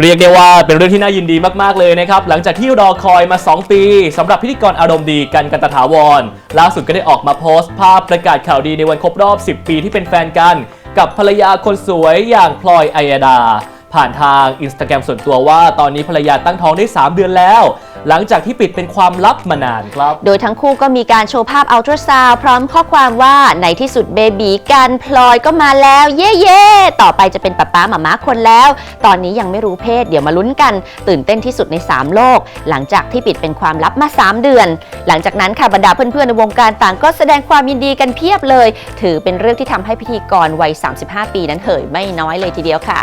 เรียกได้ว่าเป็นเรื่องที่น่ายินดีมากๆเลยนะครับ หลังจากที่รอคอยมา 2 ปีสำหรับพิธีกรอารมณ์ดีกันกันตถาวร ล่าสุดก็ได้ออกมาโพสต์ภาพประกาศข่าวดีในวันครบรอบ 10 ปีที่เป็นแฟนกัน กับภรรยาคนสวยอย่างพลอยไอยดา ผ่านทางอินสตาแกรมส่วนตัวว่าตอนนี้ภรรยาตั้งท้องได้ 3 เดือนแล้ว หลังจากที่ปิดเป็นความลับมานานครับ โดยทั้งคู่ก็มีการโชว์ภาพอัลตราซาวพร้อมข้อความว่าในที่สุดเบบีกันพลอยก็มาแล้วเย่เย่ต่อไปจะเป็นป๊าป๊าหมาม้าคนแล้ว ตอนนี้ยังไม่รู้เพศเดี๋ยวมาลุ้นกัน ตื่นเต้นที่สุดใน 3 โลก หลังจากที่ปิดเป็นความลับมา 3 เดือน หลังจากนั้นค่ะบรรดาเพื่อนๆในวงการต่างก็แสดงความยินดีกันเพียบเลย ถือเป็นเรื่องที่ทำให้พิธีกรวัย 35 ปีนั้นเหยไม่น้อยเลยทีเดียวค่ะ